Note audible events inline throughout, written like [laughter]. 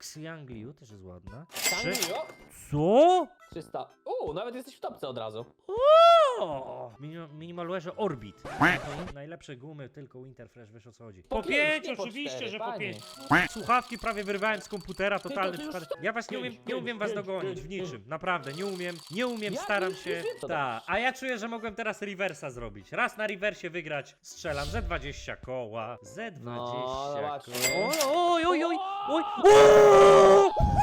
Ksiangliu też jest ładna. Sanglio? Co? 300. Uuu, nawet jesteś w topce od razu. O! Minim- Orbit. Najlepsze gumy, tylko Winterfresh, wiesz o co chodzi. Po Po pięć, pięć, nie po oczywiście, cztery, że po panie. pięć. Słuchawki prawie wyrwałem z komputera, totalny to już przypadek. Ja was nie umiem, Pięć, nie umiem pięć, was pięć, dogonić w pięć, niczym. Naprawdę, nie umiem, nie umiem, Ja staram już się. wiem, co Ta, a ja czuję, że mogłem teraz reversa zrobić. Raz na reversie wygrać, strzelam Z20 koła, Z20 No, zobaczmy. koła. Oj, oj, oj, oj, oj.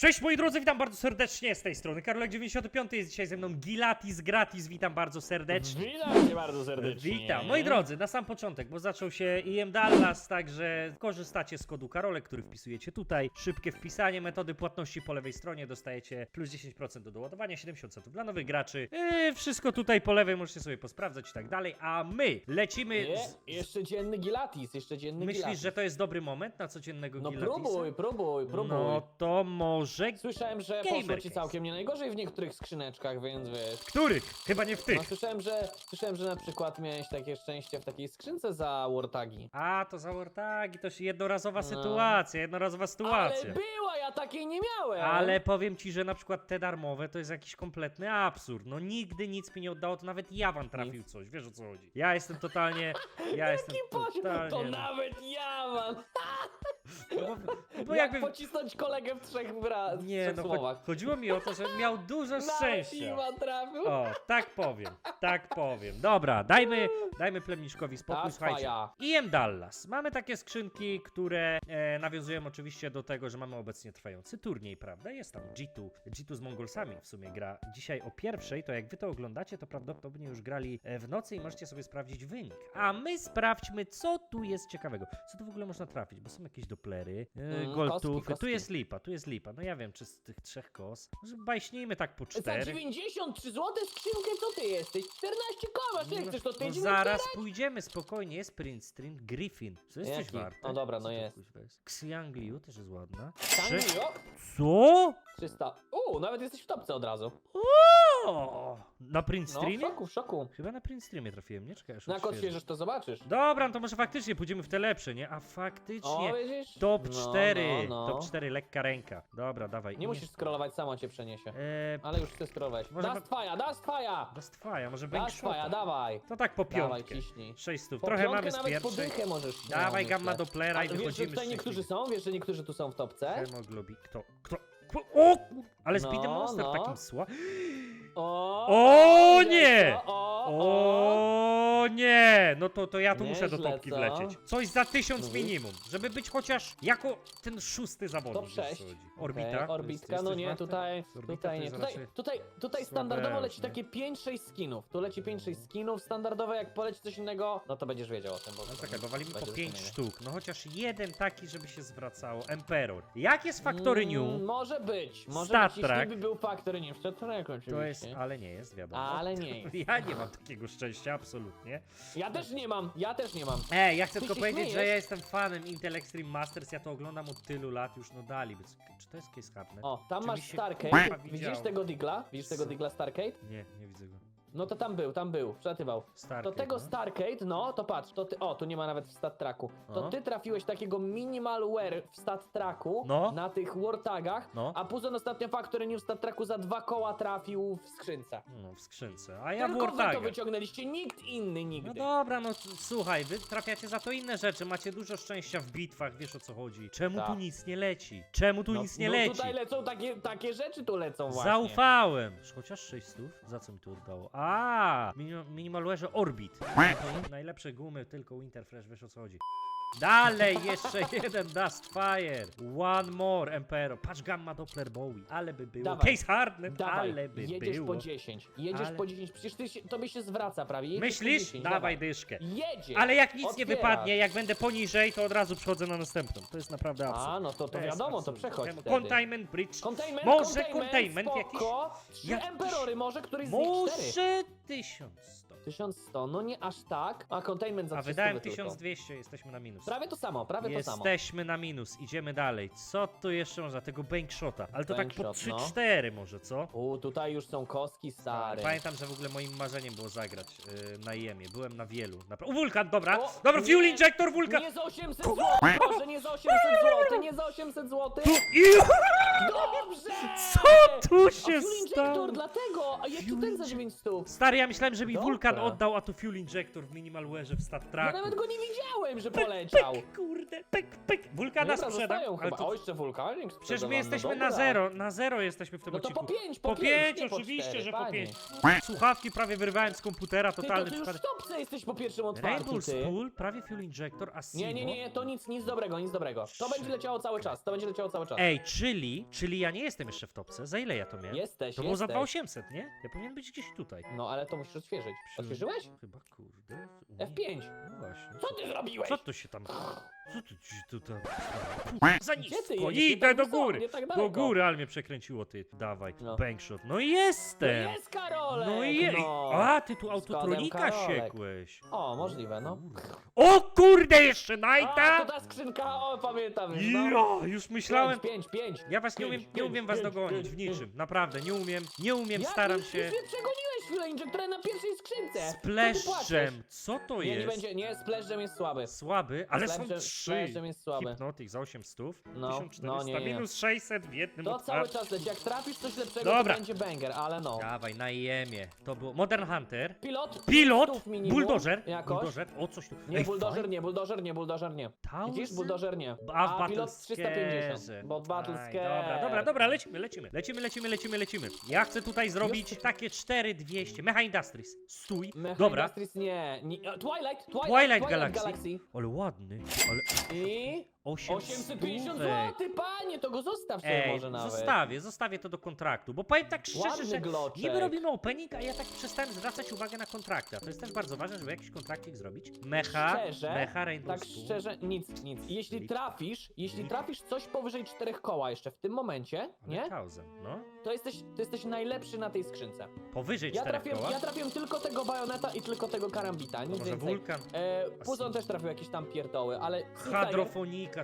Cześć moi drodzy, witam bardzo serdecznie z tej strony. Karolek95 jest dzisiaj ze mną Gilatis Gratis, witam bardzo serdecznie. Witam cię bardzo serdecznie. Witam. Moi drodzy, na sam początek, bo zaczął się IM Dallas, także korzystacie z kodu Karolek, który wpisujecie tutaj. Szybkie wpisanie metody płatności po lewej stronie, dostajecie plus 10% do doładowania, 70 centów dla nowych graczy. Yy, wszystko tutaj po lewej możecie sobie posprawdzać i tak dalej, a my lecimy... Nie, Z... jeszcze dzienny Gilatis, jeszcze dzienny Myślisz, Gilatis. że to jest dobry moment na codziennego No Gilatisa? próbuj, próbuj, próbuj. No to może... Słyszałem, że Gamer poszło ci case. całkiem nie najgorzej w niektórych skrzyneczkach, więc wiesz. Których? Chyba nie w tych. No słyszałem, że słyszałem, że na przykład miałeś takie szczęście w takiej skrzynce za Wartagi. A, to za Wartagi, to się jednorazowa No. sytuacja, jednorazowa sytuacja. Ale była, ja takiej nie miałem. Ale powiem ci, że na przykład te darmowe to jest jakiś kompletny absurd. No nigdy nic mi nie oddało, to nawet ja wam trafił Nic. coś, wiesz o co chodzi. Ja jestem totalnie, ja [laughs] jestem Poziom, totalnie... to nawet ja mam. [laughs] No bo, bo Jak jakby... pocisnąć kolegę w trzech, bra... w Nie, trzech no słowach. cho- chodziło mi o to, że miał dużo [laughs] Nawet szczęścia. Iwan trafił. O, tak powiem, tak powiem. Dobra, dajmy, dajmy plemniczkowi spokój, Tak, słuchajcie. faja. IM Dallas. Mamy takie skrzynki, które e, nawiązują oczywiście do tego, że mamy obecnie trwający turniej, prawda? Jest tam G2. G2 z Mongolsami w sumie gra dzisiaj o pierwszej, to jak wy to oglądacie, to prawdopodobnie już grali e, w nocy i możecie sobie sprawdzić wynik. A my sprawdźmy, co tu jest ciekawego. Co tu w ogóle można trafić, bo są jakieś doplery, e, Mm, kostki, tu kostki. jest lipa, tu jest lipa. No ja wiem, czy z tych trzech kos. Może bajśnijmy tak po Za cztery. 93 zł skrzynkę, co ty jesteś? 14 koła, czy jak chcesz to no idziemy zaraz zbierać? pójdziemy, spokojnie, jest print stream Griffin. Co jest coś Jaki? warte? O dobra, no Co to jest. kuźwa jest? Ksiangliu też jest ładna. Sanglio? Co? 300. Uuu, nawet jesteś w topce od razu. O! Na print No, w streamie? szoku, w szoku. Chyba na print streamie trafiłem, nie? Czekaj, aż Na jak odświeżę. odświeżysz, to zobaczysz. Dobra, no to może faktycznie pójdziemy w te lepsze, nie? A faktycznie. O, widzisz? Top No, 4. no, no. Top 4, lekka ręka. Dobra, dawaj. Nie musisz scrollować, samo cię przeniesie. Eee, Ale już chcę scrollować. Może Dust fire, dust fire! Dust Fire, może Dust fire, Bankshota. dawaj. To tak po Dawaj, piątkę. ciśnij. 600. Po Trochę piątkę mamy z nawet po pierwszej. dychę możesz. Dawaj no, gamma myślę. Dopplera i A Wiesz, że wychodzimy tutaj z niektórzy są? Wiesz, że niektórzy tu są w topce? Hemoglobi... Kto? Kto? Kto? O! kur- Ale No, Speed Monster no. takim sła. O, O, nie! to? O, o. Nie! No to, to ja tu muszę do Nieźle, topki co? wlecieć. Coś za tysiąc Mówisz? minimum, żeby być chociaż jako ten szósty zawodnik. Top wiesz, co 6. chodzi. Okej, Orbita? Orbitka, Jest- no jesteś nie, warty? tutaj, Orbita tutaj to nie. jest Tutaj, raczej tutaj, tutaj standardowo leci nie? takie 5-6 skinów. Tu leci 5-6 skinów, standardowe jak poleci coś innego, no to będziesz wiedział o tym. Bo No czekaj, bo walimy po będzie 5 wspomnienie. sztuk. No chociaż jeden taki, żeby się zwracało. Emperor. Jak jest Factory Mm, New? Może być, może Star być, Trek. jeśli by był Factory New. Star Trek oczywiście. To jest, ale nie jest, wiadomo. Ale [laughs] nie jest. Ja nie mam takiego szczęścia, absolutnie. Ja też nie mam, ja też nie mam. Ej, ja chcę Ty tylko się powiedzieć, że śmiejesz? ja jestem fanem Intel Extreme Masters, ja to oglądam od tylu lat, już no dali. Więc- Czy to jest Case Hardnet? O, tam Czy masz się Starcade. kurwa Widzisz widziało? tego digla? Widzisz tego Co? digla Starcade? Nie, nie widzę go. No to tam był, tam był, przelatywał. Starcade, To tego no. Starcade, no to patrz, to ty, o, tu nie ma nawet w stat tracku. To No. ty trafiłeś takiego minimal wear w stat tracku No. na tych wartagach, No. a Puzon ostatnio Factory New w stat tracku za dwa koła trafił w skrzynce. No, w skrzynce. A ja w Tylko wy to wyciągnęliście, nikt inny No nigdy. dobra, no słuchaj, wy trafiacie za to inne rzeczy, macie dużo szczęścia w bitwach, wiesz o co chodzi. Czemu Tak. tu nic nie leci? Czemu tu no, nic nie no leci? tutaj lecą takie, takie rzeczy tu lecą właśnie. Zaufałem! Chociaż 600? Za co mi to oddało? A, minim- Minimalwareze Orbit. Najlepsze gumy, tylko Winterfresh, wiesz o co chodzi. Dalej, jeszcze [laughs] jeden Dustfire. One more, Emperor. Patrz, Gamma Doppler Bowie. Ale by było. Dawaj. Case Hardnet, Dawaj, ale by jedziesz było. po 10, jedziesz Ale- po 10, przecież ty się, tobie się zwraca prawie. Jedziesz Myślisz? Po 10, dawaj dyszkę. Jedziesz! Ale jak nic nie Otwierasz. wypadnie, jak będę poniżej, to od razu przechodzę na następną. To jest naprawdę absurd. A, no to, to jest wiadomo, to absurd. przechodź wtedy. Containment Bridge. Containment, Może containment, containment jakiś? spoko. Trzy jakiś- emperory, może któryś z nich cztery. Może 1100. 1100, no nie aż tak, a containment za A 300 wydałem tylko. 1200, jesteśmy na minus. Prawie to samo, prawie to samo. Jesteśmy na minus, idziemy dalej. Co tu jeszcze można? Tego bankshota. Ale to tak po Bankshot, no. 3-4 może, co? U, tutaj już są kostki stare. Pamiętam, że w ogóle moim marzeniem było zagrać yy, na Jemie. Byłem na wielu. Napra- o, wulkan, dobra! O, dobra, nie, fuel injector, wulkan! Nie za 800 zł, proszę, nie za 800 zł, nie za 800 zł. Iu, Dobrze! Co tu A się fuel injector, stało? dlatego, a jaki Fuel ten za injec- 900? Stary, ja myślałem, że mi Dobra. wulkan oddał, a to fuel injector w minimalwareze w Star Ja Treku. nawet go nie widziałem, że poleciał. Pyk, kurde, pyk, pyk. Wulkana Dobra, sprzedam. zostają ale chyba. to- O, jeszcze wulkanik Przecież my sprzedawany, jesteśmy dobra. na zero, na zero jesteśmy w tym No to odcinku. po 5, Po po 5, pięć, nie po oczywiście, cztery, że po panie. pięć. Słuchawki prawie wyrwałem z komputera, Ty, to totalny ty już w topce jesteś po pierwszym otwarciu, Rainbow ty. Spool, prawie fuel injector, a Simo... Nie, nie, nie, to nic, nic dobrego, nic dobrego. To będzie leciało cały czas, to będzie leciało cały czas. Ej, czyli, czyli ja nie jestem jeszcze w topce. Za ile ja to miałem? Jesteś, To było za jesteś. 2800, nie? Ja powinien być gdzieś tutaj. No, ale to musisz odświeżyć. Odświeżyłeś? Chyba, kurde. u mnie- F5. No właśnie. Co ty zrobiłeś? Co to się tam... [laughs] Co ty ci tutaj? Za nisko! Idę do góry! Tak do góry, ale mnie przekręciło ty. Dawaj, No. bankshot. No jestem! No jest Karolek! No je... No. A, ty tu autotronika siekłeś. O, możliwe, no. O kurde, jeszcze A, to ta skrzynka, o, pamiętam. No. Ja, już myślałem... Pięć, pięć, pięć. Ja was nie umiem, nie umiem was dogonić w niczym. Naprawdę, nie umiem. Nie umiem, staram się. Już mnie przegoniłeś chwilę, na pierwszej skrzynce. Co? Spleszczem. Co to Nie, nie będzie, nie, spleszczem jest słaby. Słaby, ale są Spleszczem- 3 Kojarzem jest słaby. hipnotik za 8 stów, No, 1400, no, nie, nie. minus 600 w jednym To cały czas leci. Jak trafisz coś lepszego, Dobra. to będzie banger, ale no. Dawaj, na jemie. To było Modern Hunter. Pilot? Pilot, Stów minimum buldożer, buldożer, o coś tu. Nie, buldożer nie, buldożer nie, buldożer nie. Thousand? Widzisz, buldożer nie. A w pilot 350, bo w Dobra, dobra, dobra, lecimy, lecimy, lecimy, lecimy, lecimy, lecimy. Ja chcę tutaj zrobić takie 4200. Mecha Industries, stój, Mechanic dobra. Industries nie, nie. Twilight, Twilight, Twilight, Twilight Galaxy. Ale ładny, ale i 8 850 stówek. zł, panie, to go zostaw sobie Ej, może nawet. zostawię, zostawię to do kontraktu, bo powiem tak szczerze, Ładny że gloczek. niby robimy opening, a ja tak przestałem zwracać uwagę na kontrakty, a to jest też bardzo ważne, żeby jakiś kontrakcik zrobić. Mecha, Szczerze, mecha Rainbow Tak szczerze, nic, nic. Jeśli trafisz, jeśli trafisz coś powyżej czterech koła jeszcze w tym momencie, Ale nie? Thousand, no. To jesteś, to jesteś najlepszy na tej skrzynce. Powyżej Ja czterech trafiłem, koła. ja trafiłem tylko tego bajoneta i tylko tego karambita, to nic może więcej. wulkan. E, Puzon też trafił jakieś tam pierdoły, ale Tiger-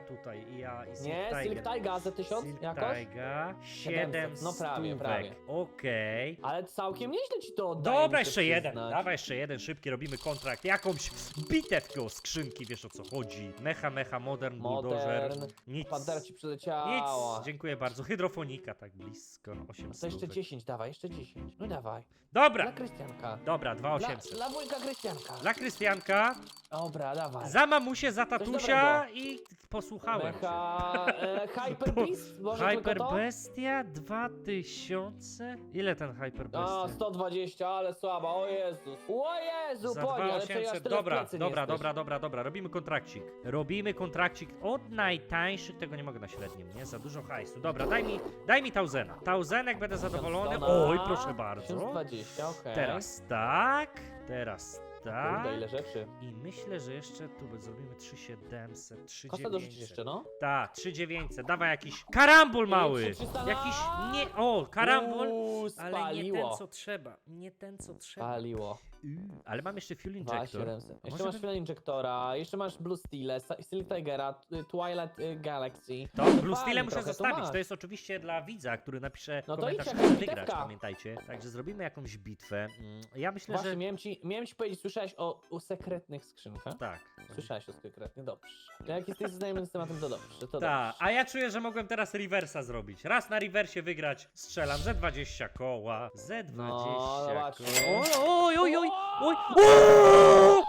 Tutaj i ja i Silk Nie, Tiger. Silk Tiger za 1000 Silk jakoś? Tiger, 700, 7 no prawie, prawie. Okej. Ale całkiem nieźle ci to oddaje. Dobra, muszę jeszcze jeden. przyznać. Dawaj jeszcze jeden, szybki, robimy kontrakt. Jakąś bitewkę o skrzynki, wiesz o co chodzi. Mecha, mecha, modern, bulldozer. Modern. Nic. Pantera ci Nic, przyleciała. dziękuję bardzo. Hydrofonika, tak blisko. 8 To jeszcze 10, dawaj, jeszcze 10. No dawaj. Dobra, Dla Krystianka. dobra, Dla, 2800. dla wujka Krystianka. Dla Krystianka, Dobra, dawaj. za mamusię, za tatusia dobrego. i posłuchałem. cię. Mecha... E, [laughs] Hyper Beast? Może Hyper tylko to? Bestia 2000? Ile ten Hyper A, Bestia? 120, ale słaba, o Jezus. O Jezu, Za poni, ale to ja 2800. tyle w Dobra, plecy nie dobra, jesteś. dobra, dobra, dobra. Robimy kontrakcik. Robimy kontrakcik od najtańszych. Tego nie mogę na średnim, nie? Za dużo hajsu. Dobra, daj mi, daj mi Tauzena. Tauzenek będę zadowolony. Oj, proszę bardzo. 1020, okej. Teraz tak, teraz tak. Kurde, ile rzeczy. I myślę, że jeszcze tu zrobimy 3700, Kostę dorzucić 3900. jeszcze, no. Tak, 3900. Dawaj jakiś karambol mały. 3300 Jakiś nie, o, karambol. Uuu, Ale nie ten spaliło. co trzeba. Nie ten co trzeba. Spaliło. Yy, ale mam jeszcze fuel injector. 2700. A Jeszcze może masz Fuel Injectora, jeszcze masz Blue Steel, Silk Tigera, y, Twilight y, Galaxy. To Blue Steel muszę trochę, to zostawić. masz. To jest oczywiście dla widza, który napisze No to komentarz, idź, jakaś wygrać, bitewka. pamiętajcie. Także zrobimy jakąś bitwę. Mm, Ja myślę, Właśnie, że... miałem ci, miałem ci powiedzieć, słyszałeś o, o sekretnych skrzynkach? Tak. Słyszałeś o sekretnych, dobrze. Jak jesteś znajomy z tematem, to dobrze, to Tak, dobrze. a ja czuję, że mogłem teraz reversa zrobić. Raz na reversie wygrać, strzelam Z20 koła, Z20 No, zobaczmy. koła. Oj, oj, oj, oj, oj!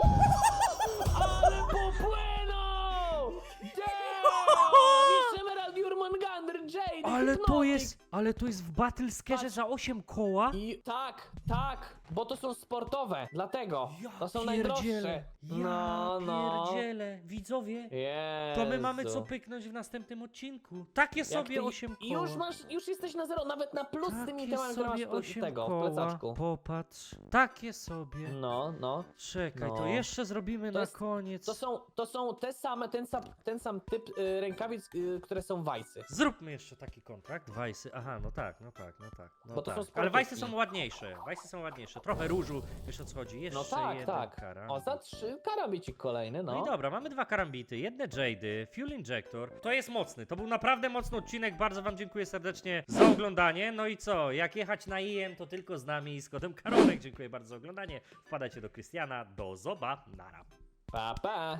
Jade, Ale to jest, ale to jest w Battle Scarze Patrz. za 8 koła? I tak, tak, bo to są sportowe, dlatego. Ja to są najdroższe. Ja No, no. pierdzielę, widzowie. Jezu. To my mamy co pyknąć w następnym odcinku. Takie Jak sobie ty- 8 I koła. już masz, już jesteś na zero, nawet na plus z tymi Takie temami, które masz sobie w ple- 8 tego, w koła. plecaczku. Popatrz. Takie sobie. No, no. Czekaj, to No. jeszcze zrobimy To na jest- koniec. To są, to są te same, ten sam, ten sam typ y, rękawic, y, które są wajsy. Zróbmy jeszcze taki kontrakt. isy. Aha, no tak, no tak, no tak. No Bo to tak. są Ale wajsy są ładniejsze. Wajsy są ładniejsze. Trochę różu, wiesz o co chodzi. Jeszcze No tak, jeden tak. karambit. O, za trzy karambicik kolejny, No. no. i dobra, mamy dwa karambity, jedne Jady, Fuel Injector. To jest mocny, to był naprawdę mocny odcinek. Bardzo Wam dziękuję serdecznie za oglądanie. No i co, jak jechać na IM, to tylko z nami i z kodem Karolek. Dziękuję bardzo za oglądanie. Wpadajcie do Krystiana. Do zoba. Nara. Pa, pa.